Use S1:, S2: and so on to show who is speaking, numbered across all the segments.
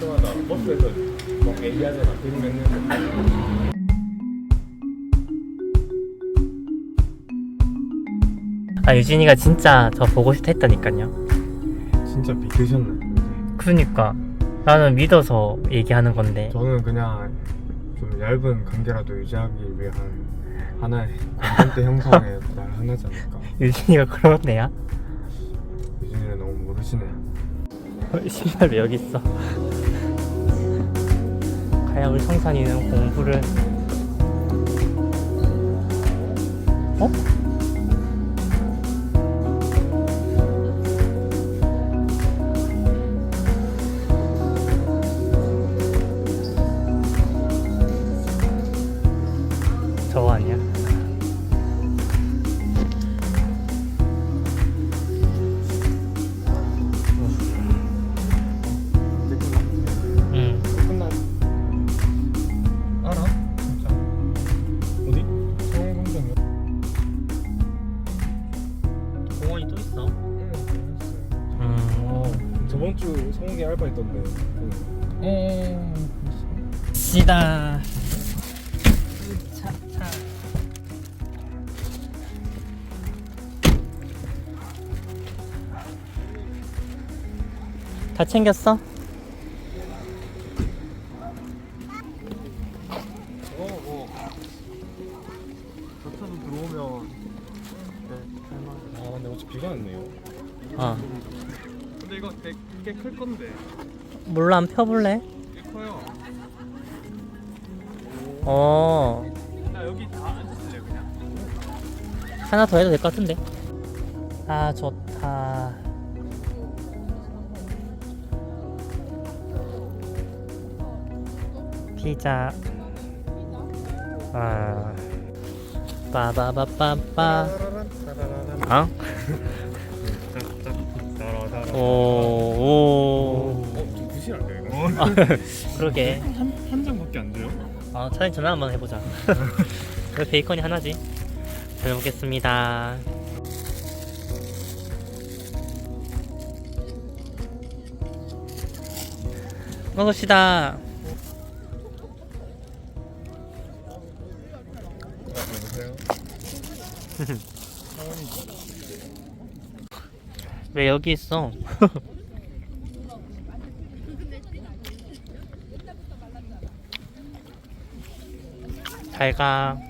S1: 때마다 버스에서 막 얘기하잖아. 맺는
S2: 아 유진이가 진짜 저 보고 싶다 했다니까요
S1: 거. 진짜 비트셨네.
S2: 그니까 나는 믿어서 얘기하는 건데
S1: 저는 그냥 좀 얇은 관계라도 유지하기 위한 하나의 공감대 형성의 말 하나지 않을까.
S2: 유진이가 애야?
S1: 유진이는 너무 모르시네.
S2: 어, 신발 왜 여기 있어? 우리 성산이는 공부를 어? 음.
S1: 저번 주 성공이 알바 있던데. 그. 어.
S2: 시다. 차, 차. 다 챙겼어?
S1: 어, 뭐. 들어오면. 네, 할만. 아, 근데 비가 왔네요.
S2: 어.
S1: 근데 이거 꽤클 건데.
S2: 몰라, 한 펴볼래?
S1: 꽤 커요.
S2: 어.
S1: 나 여기 다 앉으실래요, 그냥?
S2: 하나 더 해도 될 것 같은데. 아, 좋다. 피자. 아. 빠바바빠빠. 어? 오, 오.
S1: 어, 좀 부실한데 이거?
S2: 아, 그러게.
S1: 한, 한 장밖에 안 돼요?
S2: 아, 차라리 전화 한번 해보자. 그 베이컨이 하나지. 잘 먹겠습니다. 먹읍시다. 왜 여기 있어? 잘 가.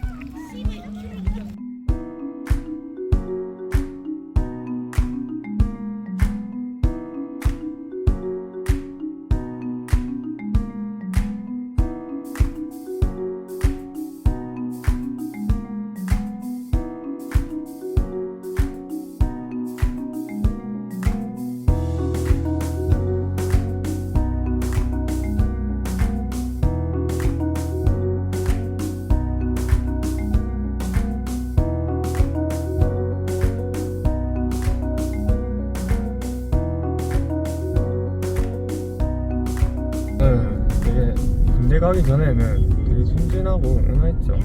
S1: 가기 전에는 되게 순진하고 온화했죠.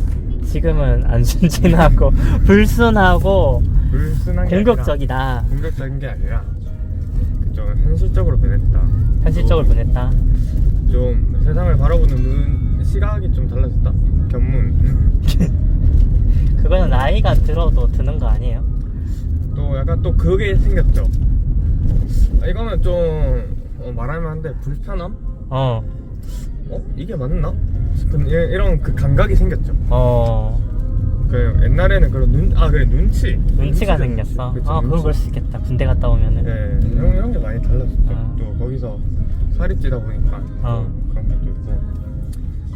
S2: 지금은 안 순진하고 불순하고
S1: 불순한 게
S2: 공격적이다.
S1: 아니라, 공격적인 게 아니라 좀 현실적으로 변했다.
S2: 현실적으로 보냈다.
S1: 좀 세상을 바라보는 눈 시각이 좀 달라졌다. 견문.
S2: 그거는 나이가 들어도 드는 거 아니에요?
S1: 또 약간 또 그게 생겼죠. 아, 이거는 좀 어, 말하면 한데 불편함?
S2: 어,
S1: 어 이게 맞나? 싶은 이- 이런 그 감각이 생겼죠.
S2: 어,
S1: 그 옛날에는 그런 눈, 아 그래 눈치.
S2: 눈치가 생겼어.
S1: 그쵸,
S2: 아, 그걸
S1: 눈치.
S2: 볼수 있겠다. 군대 갔다 오면은.
S1: 네, 이런, 이런 게 많이 달라졌죠.
S2: 아.
S1: 또 거기서 살이 찌다 보니까
S2: 어.
S1: 또 그런 것도 있고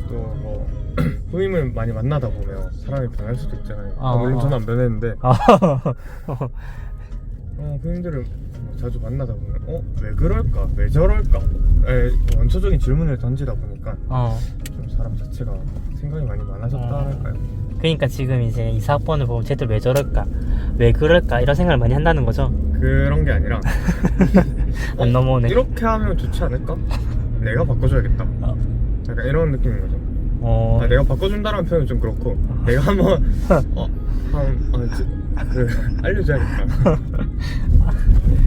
S1: 또 뭐 후임을 많이 만나다 보면 사람이 변할 수도 있잖아요. 아,
S2: 어,
S1: 물론
S2: 어.
S1: 저는 안 변했는데
S2: 어,
S1: 어, 후임들을 뭐 자주 만나다 보면 어? 왜 그럴까? 왜 저럴까? 에, 원초적인 질문을 던지다 보니까
S2: 어.
S1: 좀 사람 자체가 생각이 많이 많아졌다
S2: 어.
S1: 할까요?
S2: 그러니까 지금 이제 이 사학번을 보면 쟤들 왜 저럴까? 왜 그럴까? 이런 생각을 많이 한다는 거죠.
S1: 그런 게 아니라
S2: 안 넘어오네.
S1: 이렇게 하면 좋지 않을까? 내가 바꿔줘야겠다.
S2: 어.
S1: 약간 이런 느낌인 거죠.
S2: 어.
S1: 아, 내가 바꿔준다는 표현은 좀 그렇고 내가 한번 어, 한, 아, 지- 그 알려줘야겠다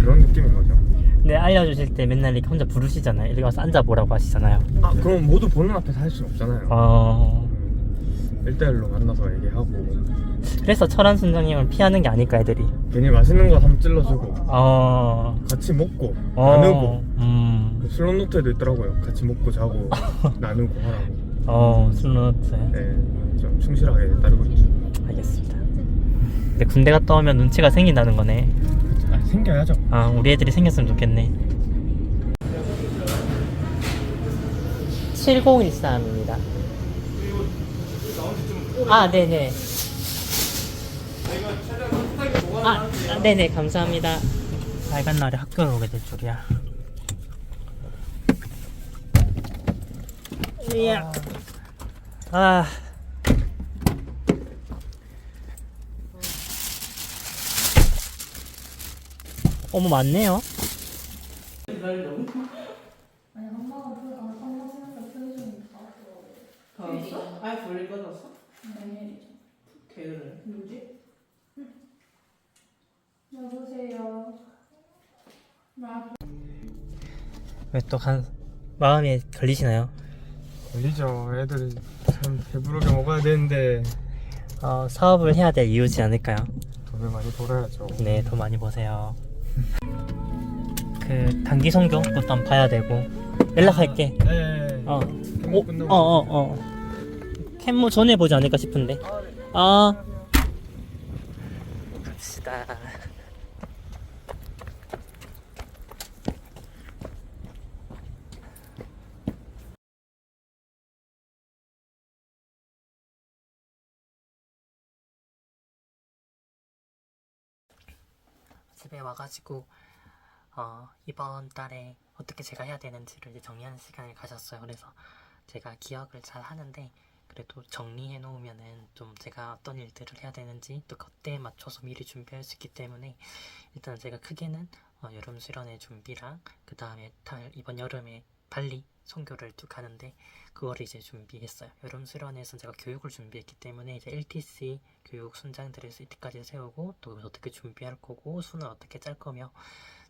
S1: 그런 느낌인 거죠
S2: 네 알려주실 때 맨날 이렇게 혼자 부르시잖아요. 이렇게 와서 앉아보라고 하시잖아요.
S1: 아 그럼 모두 보는 앞에서 할 수는 없잖아요.
S2: 어
S1: 음, 1대1로 만나서 얘기하고
S2: 그래서 철원 순장님을 피하는 게 아닐까 애들이.
S1: 괜히 맛있는 거 한번 찔러주고
S2: 어.
S1: 같이 먹고
S2: 어.
S1: 나누고
S2: 음.
S1: 그 슬롯 노트에도 있더라고요. 같이 먹고 자고 나누고 하라고.
S2: 어 슬로트.
S1: 네, 좀 충실하게 따르고 있죠.
S2: 알겠습니다. 근데 군대 갔다 오면 눈치가 생긴다는 거네.
S1: 아, 생겨야죠.
S2: 아 우리 애들이 생겼으면 좋겠네. 7013입니다. 아 네네. 아 아, 네네 감사합니다. 빨간 날에 학교를 오게 될 줄이야. 이야. 아 어머 많네요
S3: 아니 엄마가 그러다가 엄마 생각에 편의점 가더라고.
S4: 다 왔어? 아예 불이 꺼졌어?
S3: 내일이죠.
S4: 게으르네.
S3: 누구지? 여보세요. 나
S2: 왜 또 간 마음에 걸리시나요?
S1: 걸리죠. 애들이 참 배부르게 먹어야 되는데
S2: 어, 사업을 해야 될 이유지 않을까요?
S1: 돈을 많이 벌어야죠.
S2: 네, 더 많이 보세요. 그 단기 성교 그것도 한번 봐야 되고 연락할게.
S1: 네.
S2: 어,
S1: 캔무
S2: 어, 어, 어, 어. 캔무 전에 보지 않을까 싶은데. 아, 갑시다. 집에 와가지고 어, 이번 달에 어떻게 제가 해야 되는지를 이제 정리하는 시간을 가졌어요. 그래서 제가 기억을 잘 하는데 그래도 정리해 놓으면은 좀 제가 어떤 일들을 해야 되는지 또 그때에 맞춰서 미리 준비할 수 있기 때문에 일단 제가 크게는 어, 여름 수련회 준비랑 그 다음에 이번 여름에 발리 선교를 또 가는데 그거를 이제 준비했어요. 여름 수련회에서 제가 교육을 준비했기 때문에 이제 LTC 교육 순장들을 이때까지 세우고 또 어떻게 준비할 거고 수는 어떻게 짤 거며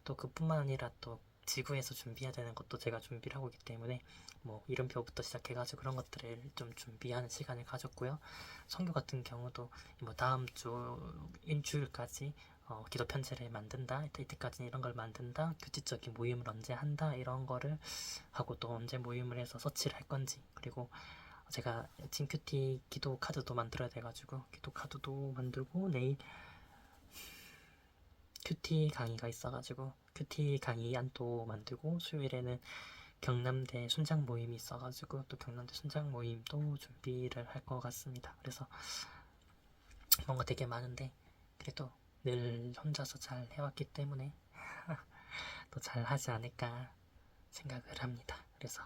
S2: 또 그뿐만 아니라 또 지구에서 준비해야 되는 것도 제가 준비를 하고 있기 때문에 뭐 이름표부터 시작해가지고 그런 것들을 좀 준비하는 시간을 가졌고요. 선교 같은 경우도 뭐 다음 주 일주일까지 어, 기도 편지를 만든다. 이때, 이때까지는 이런 걸 만든다. 규칙적인 모임을 언제 한다. 이런 거를 하고 또 언제 모임을 해서 서치를 할 건지 그리고 제가 징큐티 기도 카드도 만들어야 돼가지고 기도 카드도 만들고 내일 큐티 강의가 있어가지고 큐티 강의 안도 만들고 수요일에는 경남대 순장 모임이 있어가지고 또 경남대 순장 모임도 준비를 할 것 같습니다. 그래서 뭔가 되게 많은데 그래도 늘 혼자서 잘 해왔기 때문에 또 잘 하지 않을까 생각을 합니다. 그래서